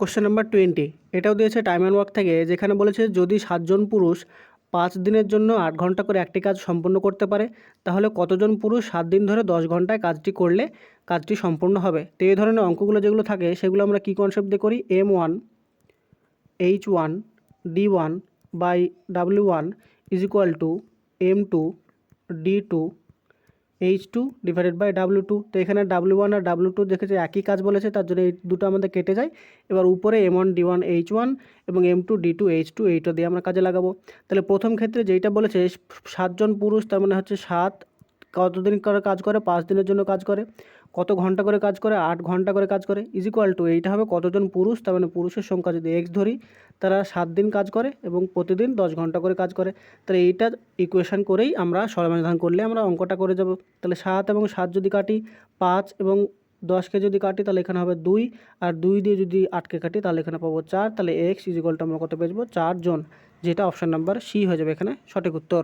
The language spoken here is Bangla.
কোশ্চেন নাম্বার টোয়েন্টি এটাও দিয়েছে টাইম অ্যান্ড ওয়ার্ক থেকে, যেখানে বলেছে যদি সাতজন পুরুষ পাঁচ দিনের জন্য আট ঘণ্টা করে একটি কাজ সম্পূর্ণ করতে পারে, তাহলে কতজন পুরুষ সাত দিন ধরে দশ ঘন্টায় কাজটি করলে কাজটি সম্পূর্ণ হবে? তো এই ধরনের অঙ্কগুলো যেগুলো থাকে, সেগুলো আমরা কী কনসেপ্ট দিয়ে করি? M one H one D one by W one is equal to M two D two H two divided by W two তো এখানে ডাব্লিউ ওয়ান আর ডাব্লিউ টু দেখেছে একই কাজ বলেছে, তার জন্য এই দুটো আমাদের কেটে যায়। এবার উপরে M one D one H one এবং M two D two H two এইটা দিয়ে আমরা কাজে লাগাবো। তাহলে প্রথম ক্ষেত্রে যেইটা বলেছে, সাতজন পুরুষ, তার মানে হচ্ছে সাত কতদিন করে কাজ করে? পাঁচ দিনের জন্য কাজ করে। কত ঘণ্টা করে কাজ করে? আট ঘণ্টা করে কাজ করে। ইজ ইকুয়াল টু এইটা হবে কতজন পুরুষ? তার মানে পুরুষের সংখ্যা যদি এক্স ধরি, তারা সাত দিন কাজ করে এবং প্রতিদিন দশ ঘণ্টা করে কাজ করে। তাহলে এইটা ইকুয়েশান করেই আমরা সমাধান করলে আমরা অঙ্কটা করে যাব। তাহলে সাত এবং সাত যদি কাটি, পাঁচ এবং দশকে যদি কাটি, তাহলে এখানে হবে দুই। আর দুই দিয়ে যদি আটকে কাটি, তাহলে এখানে পাবো চার। তাহলে এক্স ইজিকলটা আমরা কত পেয়েবো চারজন। যেটা অপশান নাম্বার সি হয়ে যাবে এখানে সঠিক উত্তর।